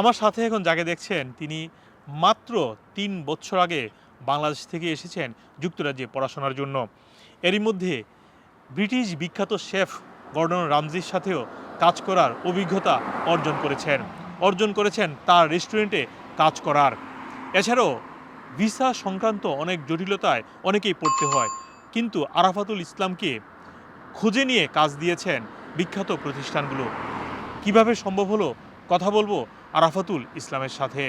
আমার সাথে এখন যাকে দেখছেন, তিনি মাত্র তিন বছর আগে বাংলাদেশ থেকে এসেছেন যুক্তরাজ্যে পড়াশোনার জন্য। এরই মধ্যে ব্রিটিশ বিখ্যাত শেফ গর্ডন রামজির সাথেও কাজ করার অভিজ্ঞতা অর্জন করেছেন। অর্জন করেছেন তার রেস্টুরেন্টে কাজ করার। এছাড়াও ভিসা সংক্রান্ত অনেক জটিলতায় অনেকেই পড়তে হয়, কিন্তু আরাফাতুল ইসলামকে খুঁজে নিয়ে কাজ দিয়েছেন বিখ্যাত প্রতিষ্ঠানগুলো। কীভাবে সম্ভব হলো, কথা বলব আরাফাতুল ইসলামের সাথে।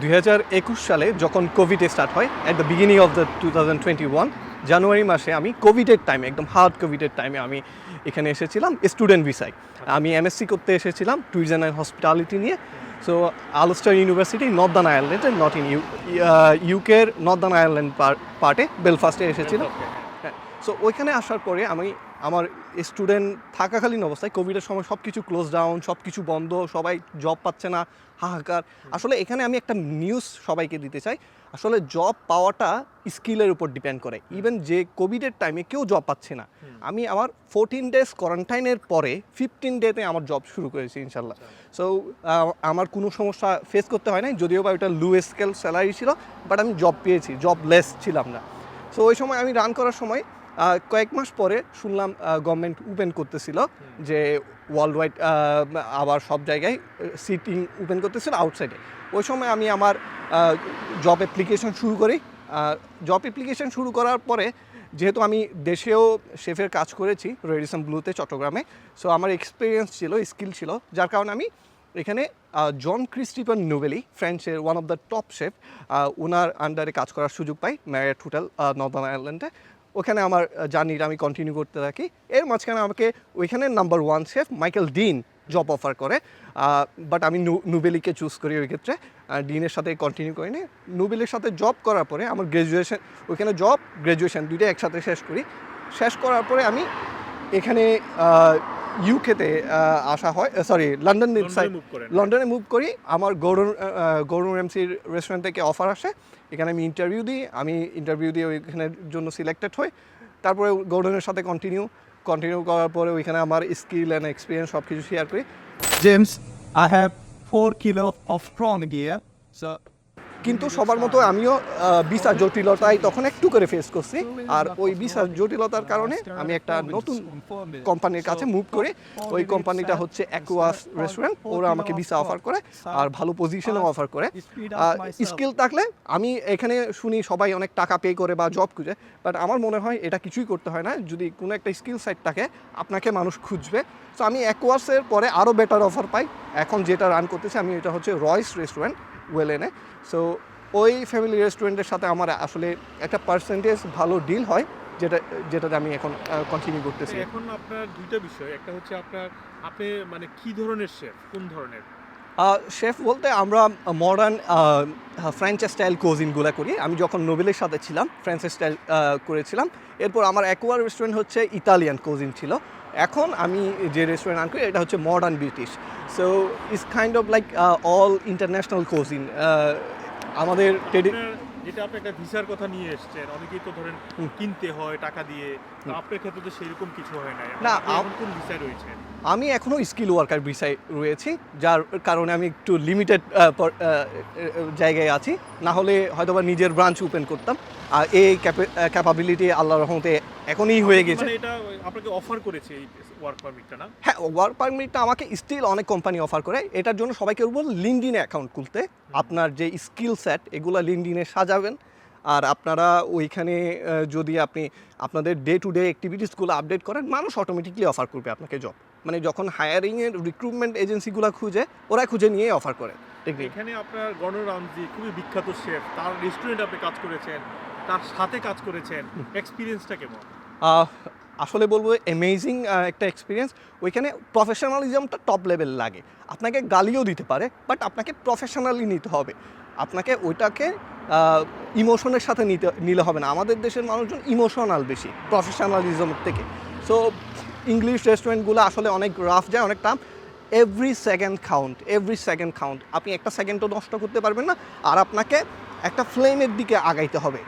দুই হাজার একুশ সালে যখন কোভিড স্টার্ট হয় at the beginning of the two thousand twenty one জানুয়ারি মাসে আমি কোভিডের টাইমে একদম হার্ড কোভিডের টাইমে আমি এখানে এসেছিলাম স্টুডেন্ট ভিসায় আমি এমএসসি করতে এসেছিলাম ট্যুরিজম অ্যান্ড হসপিটালিটি নিয়ে। সো আলস্টার ইউনিভার্সিটি নর্দার্ন আয়ারল্যান্ডে নট ইন ইউ ইউকের নর্দার্ন আয়ারল্যান্ড পার্টে বেলফাস্টে এসেছিলাম। সো ওইখানে আসার পরে আমি আমার স্টুডেন্ট থাকাকালীন অবস্থায় কোভিডের সময় সব কিছু ক্লোজ ডাউন সব কিছু বন্ধ সবাই জব পাচ্ছে না হাহাকার। আসলে এখানে আমি একটা নিউজ সবাইকে দিতে চাই। আসলে জব পাওয়াটা স্কিলের উপর ডিপেন্ড করে। ইভেন যে কোভিডের টাইমে কেউ জব পাচ্ছে না। আমি আমার ফোরটিন ডেজ কোয়ারেন্টাইনের পরে ফিফটিন ডেতে আমার জব শুরু করেছি ইনশাল্লাহ। সো আমার কোনো সমস্যা ফেস করতে হয় নাই। যদিও বা ওটা লো স্কেল স্যালারি ছিল বাট আমি জব পেয়েছি জব লেস ছিলাম না। সো ওই সময় আমি রান করার সময় কয়েক মাস পরে শুনলাম গভর্নমেন্ট ওপেন করতেছিল যে ওয়ার্ল্ড ওয়াইড আবার সব জায়গায় সিটিং ওপেন করতেছিল আউটসাইডে ওই সময় আমি আমার জব অ্যাপ্লিকেশন শুরু করি। জব অ্যাপ্লিকেশন শুরু করার পরে যেহেতু আমি দেশেও শেফের কাজ করেছি রেডিসন ব্লুতে চট্টগ্রামে সো আমার এক্সপিরিয়েন্স ছিল স্কিল ছিল, যার কারণে আমি এখানে Jean Christophe Novelli ফ্রেঞ্চের one of the top chef ওনার আন্ডারে কাজ করার সুযোগ পাই ম্যারিয়ট হোটেল নর্দার্ন আয়ারল্যান্ডে ওখানে আমার জার্নিটা আমি কন্টিনিউ করতে থাকি। এর মাঝখানে আমাকে ওইখানে number one chef Michael Dean job offer করে। বাট আমি নুবেলিকে চুজ করি ওই ক্ষেত্রে। ডিনের সাথে কন্টিনিউ করিনি। নুবেলির সাথে জব করার পরে আমার গ্র্যাজুয়েশন ওইখানে জব গ্র্যাজুয়েশন দুইটাই একসাথে শেষ করি। শেষ করার পরে আমি এখানে ইউকেতে আসা হয় সরি লন্ডন। লন্ডনে মুভ করি আমার গৌরন গৌরন এমসির রেস্টুরেন্ট থেকে অফার আসে এখানে আমি ইন্টারভিউ দিই আমি ইন্টারভিউ দিয়ে ওইখানের জন্য সিলেক্টেড হই তারপরে গৌরনের সাথে কন্টিনিউ কন্টিনিউ করার পরে ওইখানে আমার স্কিল অ্যান্ড এক্সপিরিয়েন্স সব কিছু শেয়ার করি James, I have four kilo of prawn here. So কিন্তু সবার মতো আমিও বিসা জটিলতায় তখন একটু করে ফেস করছি। আর ওই বিসা জটিলতার কারণে আমি একটা নতুন কোম্পানির কাছে মুভ করি, ওই কোম্পানিটা হচ্ছে অ্যাকুয়াস রেস্টুরেন্ট ওরা আমাকে ভিসা অফার করে আর ভালো পজিশনও অফার করে। স্কিল থাকলে আমি এখানে শুনি সবাই অনেক টাকা পে করে বা জব খুঁজে বাট আমার মনে হয় এটা কিছুই করতে হয় না। যদি কোনো একটা স্কিল সাইট থাকে, আপনাকে মানুষ খুঁজবে। তো আমি অ্যাকুয়াসের পরে আরও বেটার অফার পাই। এখন যেটা রান করতেছি, আমি এটা হচ্ছে রয়স রেস্টুরেন্ট ওয়েলেনে সো ওই ফ্যামিলি রেস্টুরেন্টের সাথে আমার আসলে একটা পার্সেন্টেজ ভালো ডিল হয় যেটা যেটাতে আমি এখন কন্টিনিউ করতেছি। এখন আপনার দুইটা বিষয়। একটা হচ্ছে আপনার আপনি মানে কি ধরনের শেফ কোন ধরনের? শেফ বলতে আমরা মডার্ন ফ্রেঞ্চ স্টাইল কোজিনগুলো করি। আমি যখন নোবেলের সাথে ছিলাম ফ্রেঞ্চ স্টাইল করেছিলাম এরপর আমার অ্যাকোয়ার রেস্টুরেন্ট হচ্ছে ইতালিয়ান কোজিন ছিল। এখন আমি যে রেস্টুরেন্ট আন করি এটা হচ্ছে modern British so it's kind of like all international cuisine আমাদের যেটা আপনি একটা ভিসার কথা নিয়ে এসেছেন অনেকেই তো ধরেন কিনতে হয় টাকা দিয়ে। আপনার ক্ষেত্রে তো সেরকম কিছু হয় না, এখন কোন ভিসায় রয়েছেন? আমি এখনও স্কিল ওয়ার্কার বিষয় রয়েছি যার কারণে আমি একটু লিমিটেড জায়গায় আছি। না হলে হয়তোবা নিজের ব্রাঞ্চ ওপেন করতাম। আর এই ক্যাপাবিলিটি আল্লাহ রহমতে এখনই হয়ে গেছে। মানে এটা আপনাকে অফার করেছে এই ওয়ার্ক পারমিটটা না? হ্যাঁ ওয়ার্ক পারমিটটা আমাকে স্টিল অনেক কোম্পানি অফার করে। এটার জন্য সবাইকে বলব লিঙ্কডিনে অ্যাকাউন্ট খুলতে। আপনার যে স্কিল সেট এগুলো লিঙ্কডিনে সাজাবেন। আর আপনারা ওইখানে যদি আপনি আপনাদের ডে টু ডে অ্যাক্টিভিটিসগুলো আপডেট করেন মানুষ অটোমেটিকলি অফার করবে আপনাকে জব মানে যখন হায়ারিংয়ের রিক্রুটমেন্ট এজেন্সিগুলো খুঁজে ওরা খুঁজে নিয়ে অফার করে। এখানে আপনার গণর রামজি খুবই বিখ্যাত শেফ তার রেস্টুরেন্ট আপনি কাজ করেছেন। তার সাথে কাজ করেছেন এক্সপিরিয়েন্সটা কেমন? আসলে বলব অ্যামেজিং একটা এক্সপিরিয়েন্স ওইখানে প্রফেশনালিজমটা টপ লেভেল লাগে। আপনাকে গালিও দিতে পারে বাট আপনাকে প্রফেশনালি নিতে হবে। আপনাকে ওইটাকে ইমোশনের সাথে নিতে, নিলে হবে না। আমাদের দেশের মানুষজন ইমোশনাল বেশি প্রফেশনালিজমের থেকে। সো ইংলিশ রেস্টুরেন্টগুলো আসলে অনেক রাফ যায়, অনেক time every second count every second count আপনি একটা সেকেন্ডও নষ্ট করতে পারবেন না, আর আপনাকে একটা ফ্লেমের দিকে আগাইতে হবে।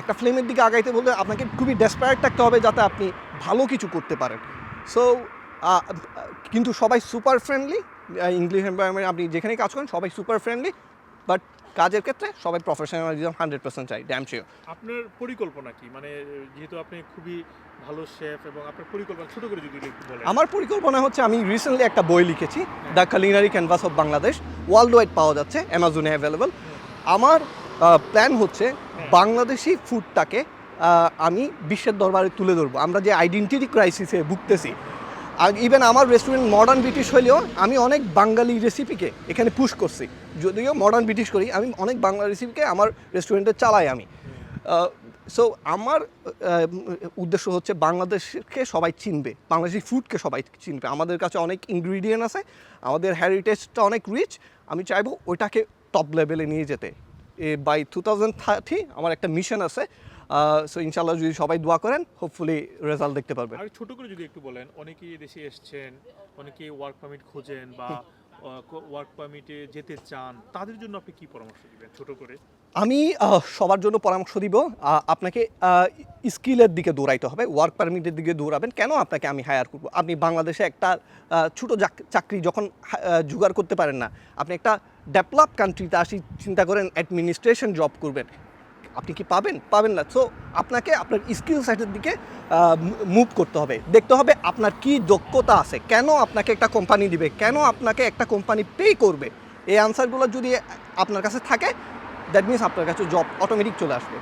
একটা ফ্লেমের দিকে আগাইতে বলতে আপনাকে খুবই ডেসপারেট থাকতে হবে যাতে আপনি ভালো কিছু করতে পারেন। সো কিন্তু সবাই সুপার ফ্রেন্ডলি ইংলিশ এনভায়রনমেন্ট আপনি যেখানেই কাজ করেন সবাই সুপার ফ্রেন্ডলি বাট কাজের ক্ষেত্রে সবাই প্রফেশনালিজম হান্ড্রেড পার্সেন্ট চাই ড্যাম শিওর আপনার পরিকল্পনা কি? মানে যেহেতু আপনি খুবই ভালো শেফ এবং আপনার পরিকল্পনা ছোট করে যদি বলেন। আমার পরিকল্পনা হচ্ছে আমি রিসেন্টলি একটা বই লিখেছি the culinary canvas of Bangladesh worldwide পাওয়া যাচ্ছে অ্যামাজনে অ্যাভেলেবল আমার প্ল্যান হচ্ছে বাংলাদেশি ফুডটাকে আমি বিশ্বের দরবারে তুলে ধরবো। আমরা যে আইডেন্টিটি ক্রাইসিসে ভুগতেছি, আর ইভেন আমার রেস্টুরেন্ট মডার্ন ব্রিটিশ হলেও আমি অনেক বাঙালি রেসিপিকে এখানে পুশ করছি। যদিও মডার্ন ব্রিটিশ করি, আমি অনেক বাংলা রেসিপিকে আমার রেস্টুরেন্টে চালাই আমি। সো আমার উদ্দেশ্য হচ্ছে বাংলাদেশকে সবাই চিনবে, বাংলাদেশি ফুডকে সবাই চিনবে। আমাদের কাছে অনেক ইনগ্রিডিয়েন্ট আছে, আমাদের হেরিটেজটা অনেক রিচ আমি চাইব ওইটাকে টপ লেভেলে নিয়ে যেতে। বাই টু থাউজেন্ড থার্টি আমার একটা মিশন আছে। সো ইনশাল্লাহ যদি সবাই দোয়া করেন হোপফুলি রেজাল্ট দেখতে পারবেন আর ছোট করে যদি একটু বলেন অনেকেই দেশে এসছেন অনেকেই ওয়ার্ক পারমিট খোঁজেন বা ওয়ার্ক পারমিটে যেতে চান তাদের জন্য আপনি কি পরামর্শ দিবেন ছোট করে? আমি সবার জন্য পরামর্শ দিব। আপনাকে স্কিলের দিকে দৌড়াইতে হবে ওয়ার্ক পারমিটের দিকে দৌড়াবেন। কেন আপনাকে আমি হায়ার করব? আপনি বাংলাদেশে একটা ছোট চাকরি যখন জোগাড় করতে পারেন না আপনি একটা ডেভেলপ কান্ট্রিতে আসি, চিন্তা করেন অ্যাডমিনিস্ট্রেশন জব করবেন। আপনি কি পাবেন? পাবেন না। সো আপনাকে আপনার স্কিল সেটের দিকে মুভ করতে হবে। দেখতে হবে আপনার কি দক্ষতা আছে। কেন আপনাকে একটা কোম্পানি দিবে? কেন আপনাকে একটা কোম্পানি পে করবে? এই আনসারগুলো যদি আপনার কাছে থাকে দ্যাট মিনস আপনার কাছে জব অটোমেটিক চলে আসবে।